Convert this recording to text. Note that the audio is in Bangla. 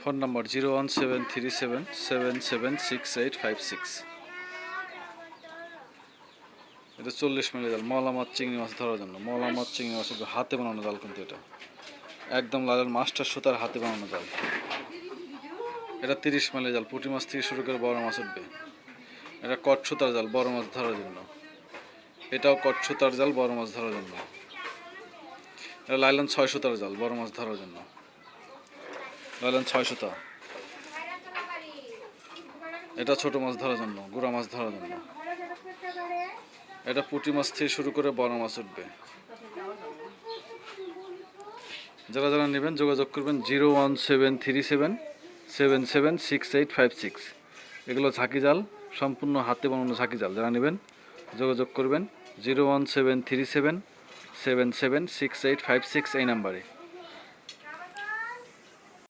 ফোন নম্বর zero one seven three seven seven seven six eight five six. এটা চল্লিশ মিনিট জাল মলা মাছ, চিংড়ি মাছ ধরার জন্য। মলা মাছ, চিংড়ি মাছ হাতে বানানো জাল কিন্তু এটা। একদম লালের মাছটা সুতার হাতে বানানো জাল। এটা তিরিশ মাইলের জাল, পুঁটি মাছ থেকে শুরু করে বড় মাছ উঠবে। এটা কট সুতার জাল, বড় মাছ ধরার জন্য। এটাও কট সুতার জাল, বড় মাছ ধরার জন্য। এটা লাইলন ছয় সুতার জাল, বড় মাছ ধরার জন্য। লাইলন ছয় সুতা। এটা ছোট মাছ ধরার জন্য, গুড়া মাছ ধরার জন্য। এটা পুঁটি মাছ থেকে শুরু করে বড় মাছ উঠবে। যারা যারা নেবেন, যোগাযোগ করবেন zero one seven three seven seven seven six eight five six. এগুলো ঝাঁকি জাল, সম্পূর্ণ হাতে বানানো ঝাঁকি জাল। যারা নেবেন, যোগাযোগ করবেন zero one seven three seven seven seven six eight five six এই নাম্বারে